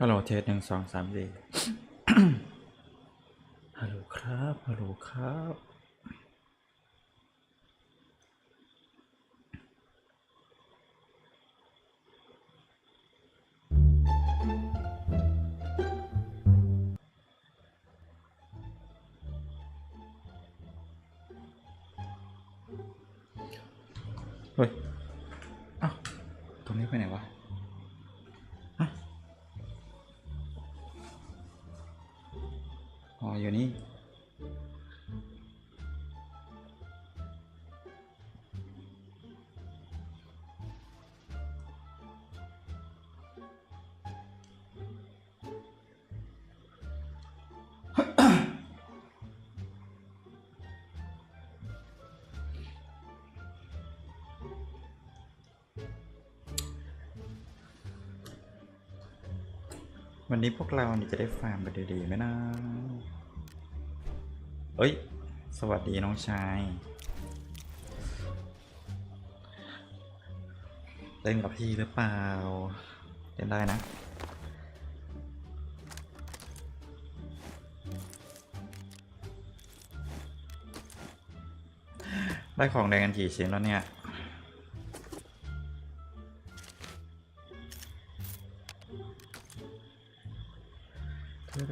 ฮัลโหลเทสหนึ่งสองสามสี่ฮัลโหลครับ ฮัลโหลครับ วันนี้พวกเรานี่จะได้ฟาร์มไปดีๆไหมนะ เอ้ย สวัสดีน้องชาย เล่นกับพี่หรือเปล่า เล่นได้นะได้ของแดงกันกี่ชิ้นแล้วเนี่ย เดี๋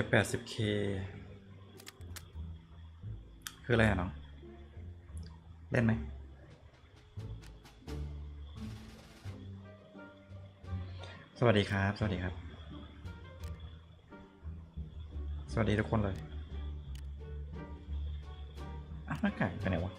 ยว 80k คืออะไรอะน้อง เล่นไหม สวัสดีครับ สวัสดีครับ สวัสดีทุกคนเลยอะหน้ากากไปไหนวะ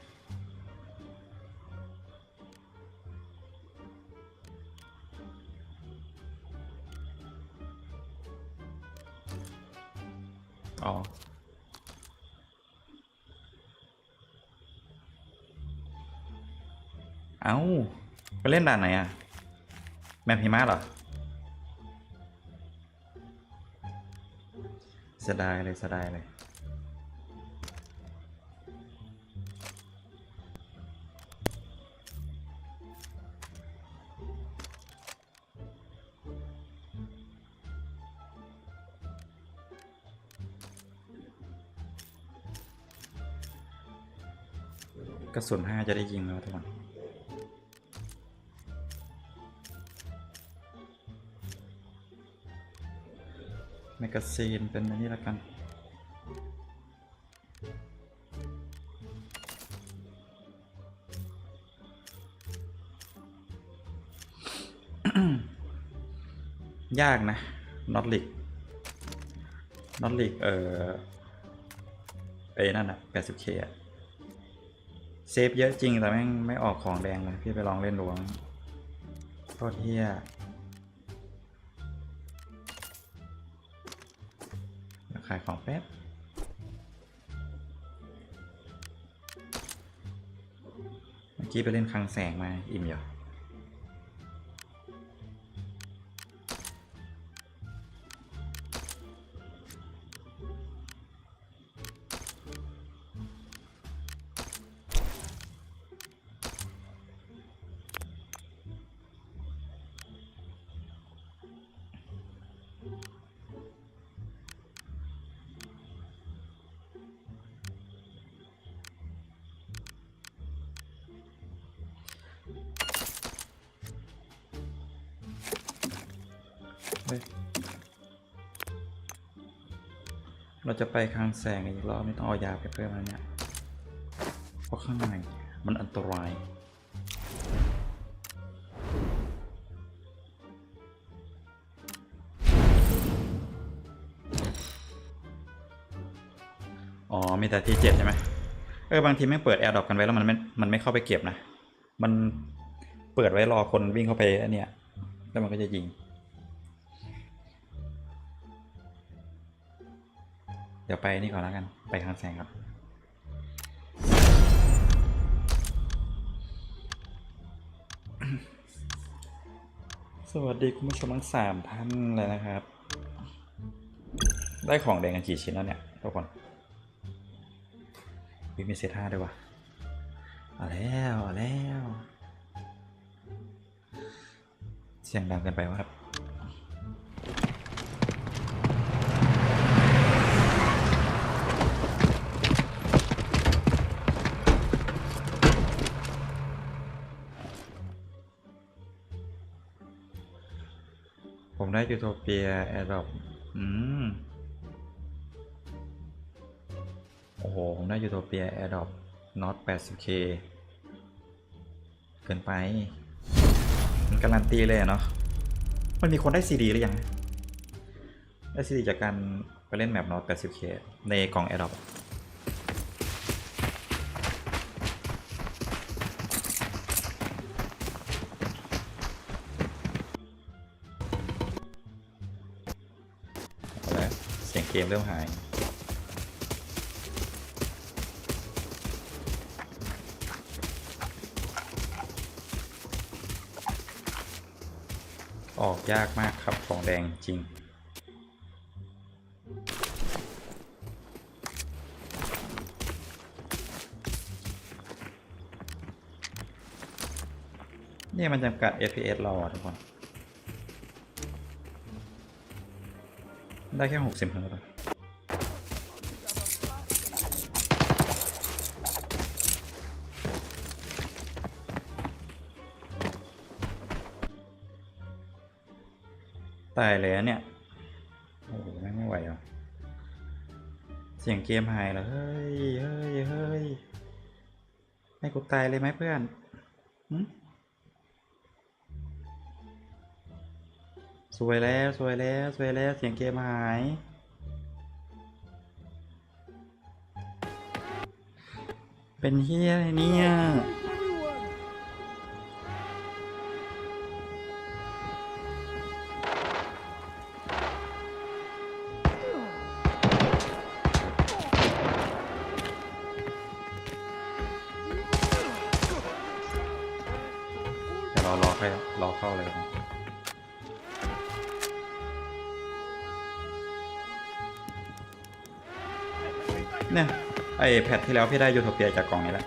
อ๋อเอ้า ไปเล่นด่านไหนอะแมปหิมะเหรอ เสียดายเลยเสียดายเลยกระสุนห้าจะได้ยิงแล้วทุกคน กกาซีนเป็นอันนี้ละกันยากนะน็อตลิกน็อตลิกเออเอ้นั่นอะ 80k อะเซฟเยอะจริงแต่แม่งไม่ออกของแดงเลยพี่ไปลองเล่นดูโคตรเฮีย ขายของแป๊บเมื่อกี้ไปเล่นคลังแสงมาอิ่มอยู่ ย เราจะไปคลังแสงอีกรอบไม่ต้องเอายาไปเพิ่มแล้วเนี่ย เพราะข้างในมันอันตรายอ๋อ มีแต่ที่เจ็ดใช่ไหมเออ บางทีไม่เปิดแอร์ดรอปกันไว้แล้วมันไม่มันไม่เข้าไปเก็บนะ มันเปิดไว้รอคนวิ่งเข้าไปอันเนี้ยแล้วมันก็จะยิง เดี๋ยวไปนี่ก่อนแล้วกัน ไปทางแสงครับ สวัสดีคุณผู้ชมทั้งสามท่านเลยนะครับ ได้ของแดงกันกี่ชิ้นแล้วเนี่ยทุกคนวิมีเซท่าด้วยวะเอาแล้วเอาแล้ว เสียงดังเกินไปวะครับ ผมได้ยูโทเปียแอร์ดรอปอืม โอ้โห ผมได้ยูโทเปียแอร์ดรอปน็อต 80k เกินไป มันการันตีเลยเนาะ มันมีคนได้ซีดีหรือยัง ได้ซีดีจากการไปเล่นแมปน็อต 80k ในกล่องแอร์ดรอป มเริ่มหาย ออกยากมากครับของแดงจริง เนี่ยมันจำกัด FPS เราอะทุกคน ได้แค่60เท่านั้นตายเลยอะเนี่ย โอ้โหไม่ไหวอะ เสียงเกมหายแล้วเฮ้ย เฮ้ย เฮ้ย ให้กูตายเลยไหมเพื่อนหึ สวยแล้วสวยแล้วสวยแล้วเสียงเกมหาย เป็นเฮียอะไรเนี่ย ไอแพทที่แล้วพี่ได้ยูโทเปียจากกล่องนี้แหละ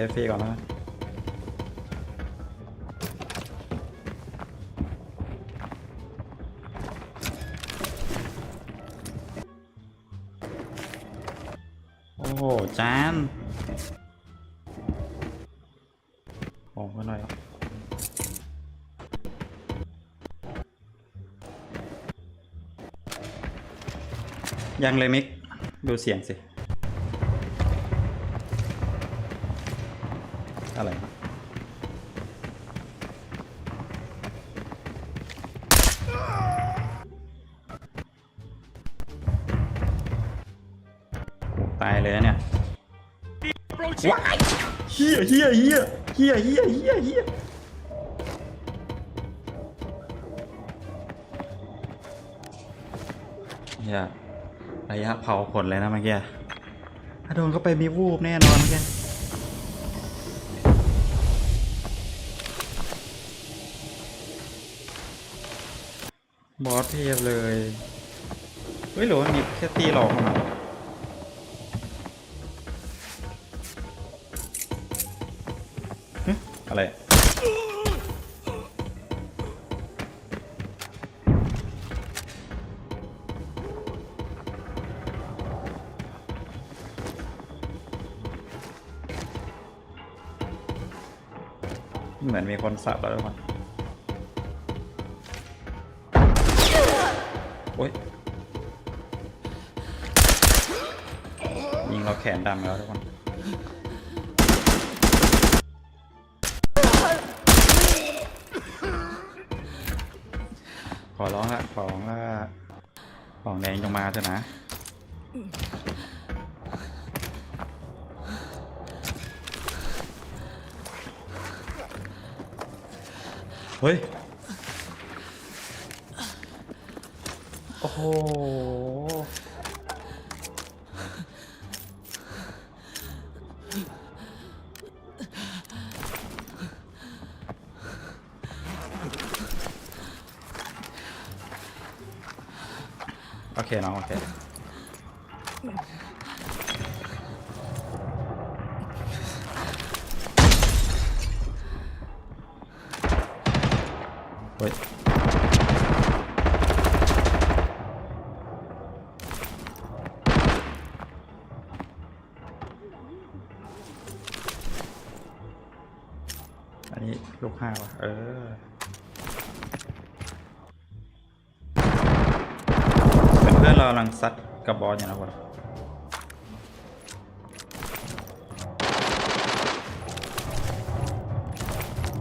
ซฟฟรีก่อนแล้วกันโอ้โหจานโอ้ก็หน่อยยังเลยมิก ดูเสียงสิ อะไรวะโอ้ตายเลยนะเนี่ยว้ายเฮียเฮียเฮียเฮียเฮียเฮียเฮียเฮียระยะเผาขนเลยนะเมื่อกี้ถ้าโดนเข้าไปมีวูบแน่นอนเมื่อกี้ บอสเทียบเลยเฮ้ยหรือว่ามีแค่ตีหลอกเข้ามาเฮ้ยอะไรเหมือนมีคนสับแล้วทุกคน โอ๊ยยิงเราแขนดำแล้วทุกคนขอร้องละขอร้องละของแดงจงมาเถอะนะเฮ้ย โอ้โห โอเคน้อง โอเค เฮ้ย ห้าวะเออ เพื่อนเรากำลังซัดกับบอสอยู่นะวะ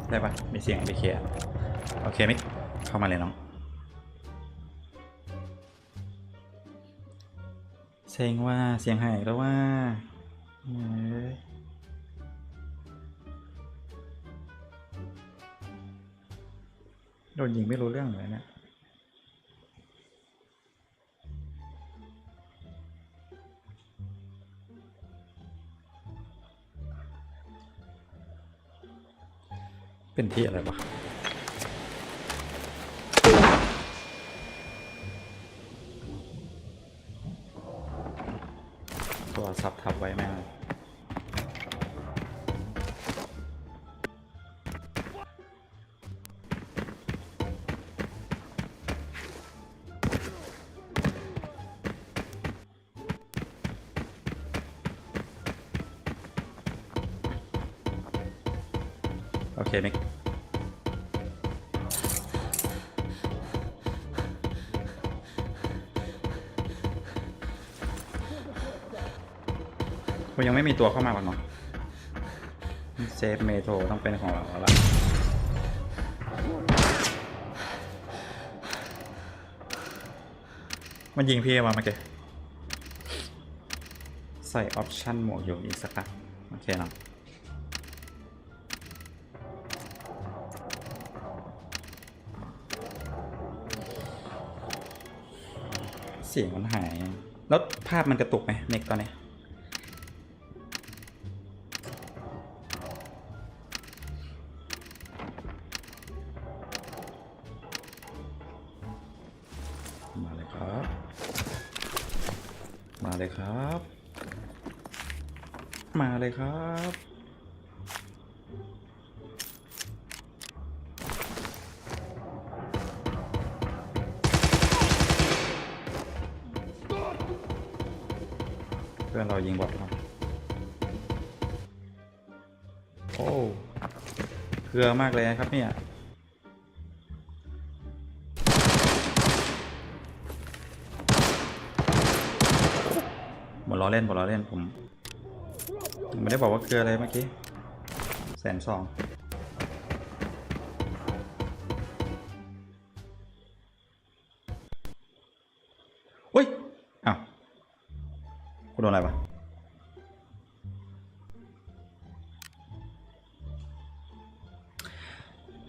ได้ปะมีเสียงไปเคลียร์โอเคมิกเข้ามาเลยน้อง เซ็งว่าเสียงหายแล้วว่าเอ้ย โดนยิงไม่รู้เรื่องเลยเนี่ยเป็นที่อะไรวะตัวซับทับไว้แม่ง ยังไม่มีตัวเข้ามาก่อนเนาะเซฟเมโทรต้องเป็นของเราแล้วละมันยิงพี่มาเมื่อกี้ใส่ออปชั่นหมวกอยู่อีกสักครั้งโอเคเนาะเสียงมันหาย แล้วภาพมันกระตุกไหมเน็กตอนนี้ พื่อนเรายิงบอทเราโอ้เกลือมากเลยนะครับเนี่ยบอล้อเล่นบอล้อเล่นผมไม่ได้บอกว่าเกลืออะไรเมื่อกี้แสนสอง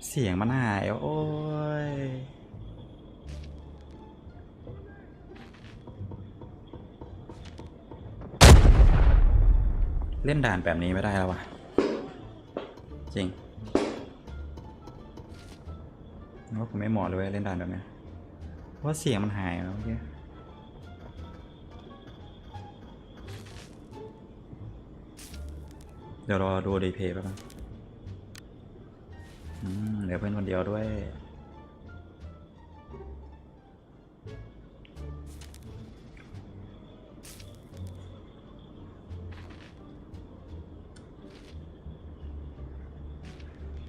เสียงมันหายโอ้ยเล่นด่านแบบนี้ไม่ได้แล้ววะจริงว่าผมไม่เหมาะเลยเว้ยเล่นด่านแบบนี้เพราะว่าเสียงมันหายแล้วเมื่อกี้เดี๋ยวรอดูรีเพย์แป๊บนึง เหลือเพื่อนคนเดียวด้วย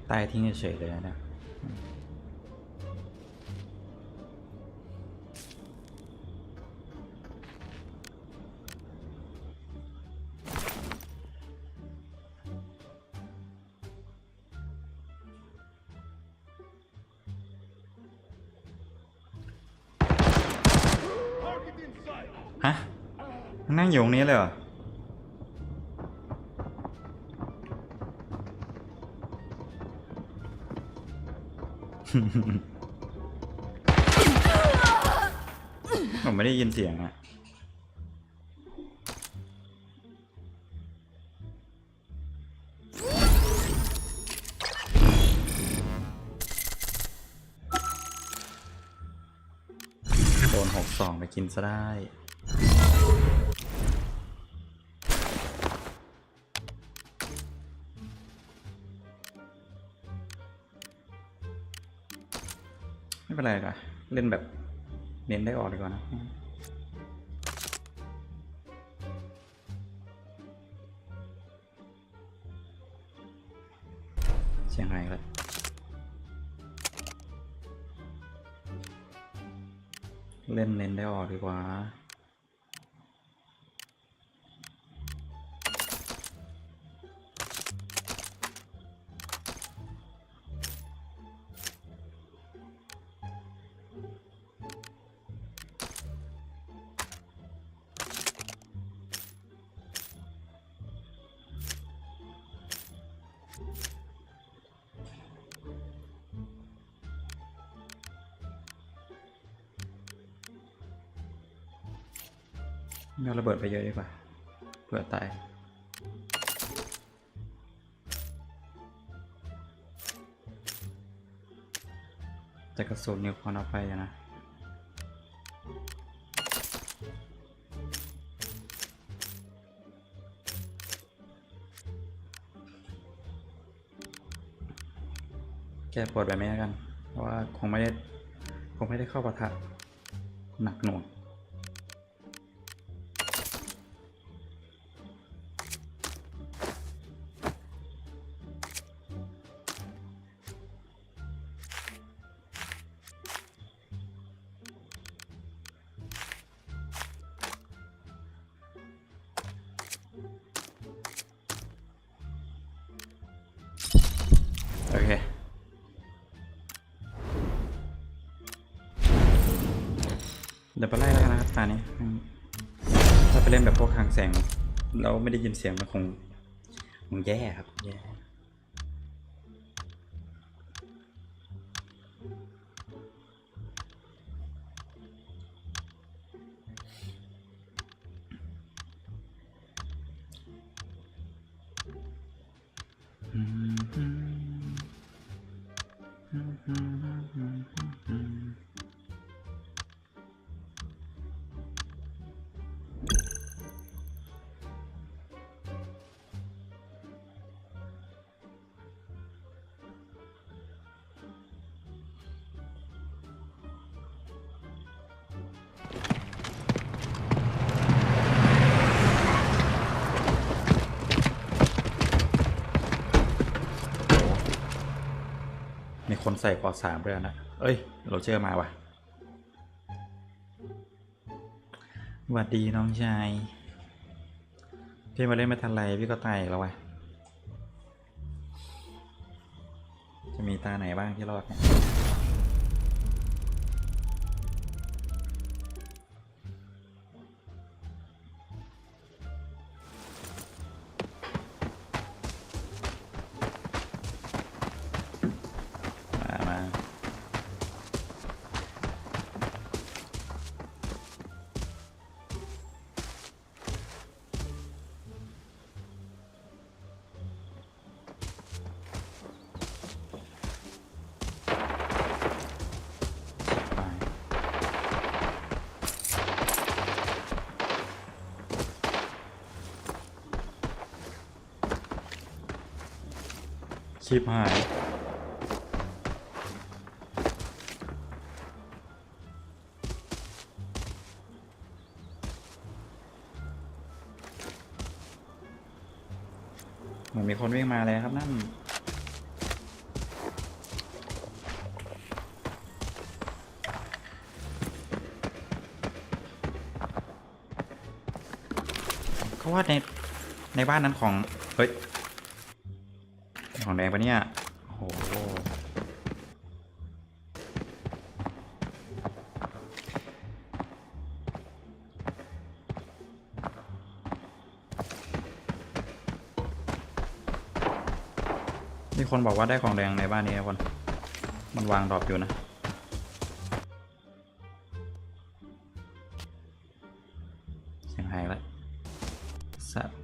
ตายทิ้งเฉยเลยนะ อยู่ตรงนี้เลยเหรอผมไม่ได้ยินเสียงอะโดนหกสองไปกินซะได้ เป็นไรก่ะเล่นแบบเน้นได้ออกดีกว่านะเสียงอะไรแล้วเล่นเน้นได้ออกดีกว่า เอาระเบิดไปเยอะดีกว่าเผื่อตายแต่กระสุนนิวคอเอาไปนะแกปวดแบบนี้แล้วกัน เพราะว่าคงไม่ได้คงไม่ได้เข้าปะทะหนักหน่วง เดี๋ยวไปไล่แล้วกันนะครับตานี้ถ้าไปเล่นแบบพวกคลังแสง เราไม่ได้ยินเสียงมันคงคงแย่ครับแย่ ใส่กอสามด้วยนะ เอ้ย โรเจอร์มาว่ะสวัสดีน้องชาย พี่มาเล่นไม่ทันไรพี่ก็ตายอีกแล้ววะจะมีตาไหนบ้างที่รอดเนี่ย ชิบหาย เหมือนมีคนวิ่งมาเลยครับนั่น เขาว่าใน ในบ้านนั้นของ เฮ้ย ของแดงปะเนี่ย โอ้โห มีคนบอกว่าได้ของแดงในบ้านนี้คน มันวางดอปอยู่นะเสีงหายแล้สัตว์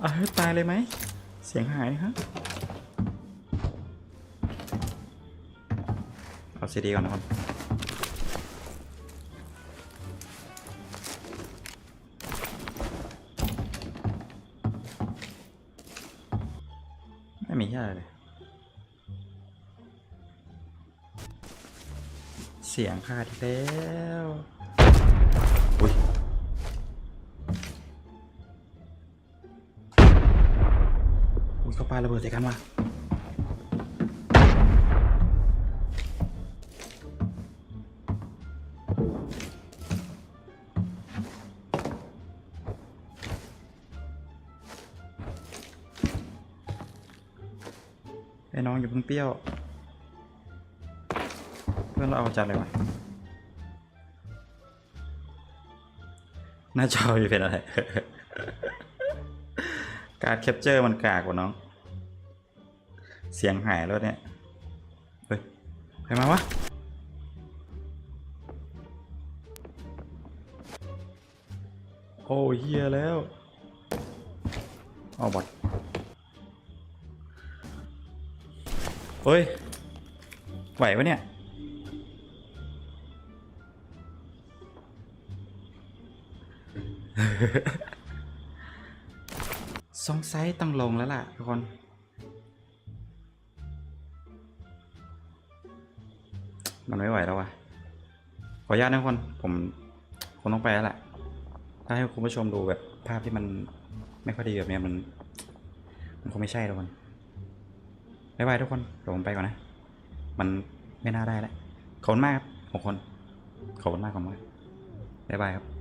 เอตายเลยไหม สียงหายฮะเอาซีดีก่อนนะคนไม่มีแค่อะไรเลยเสียงขาดแล้ว ระเบิดใส่กันว่ะไอ้น้องอย่าเพิ่งเปรี้ยว เพื่อนเราเอาจัดเลยวะหน้าจอมีเป็นอะไร การแคปเจอร์มันกากกว่าน้อง เสียงหายแล้วเนี่ย เฮ้ยใครมาวะ โอ้เฮียแล้วเอาบอดเฮ้ย ไหวปะเนี่ยสงสัยต้องลงแล้วล่ะทุกคน มันไม่ไหวแล้ววะขออนุญาตนะทุกคน ผมคงต้องไปแล้วแหละ ถ้าให้คุณผู้ชมดูแบบภาพที่มันไม่ค่อยดีแบบนี้มัน มันคงไม่ใช่ทุกคนบ๊ายบายทุกคนเดี๋ยวผมไปก่อนนะ มันไม่น่าได้แล้วขอบคุณมากครับทุกคน ขอบคุณมากขอบคุณมากบ๊ายบายครับ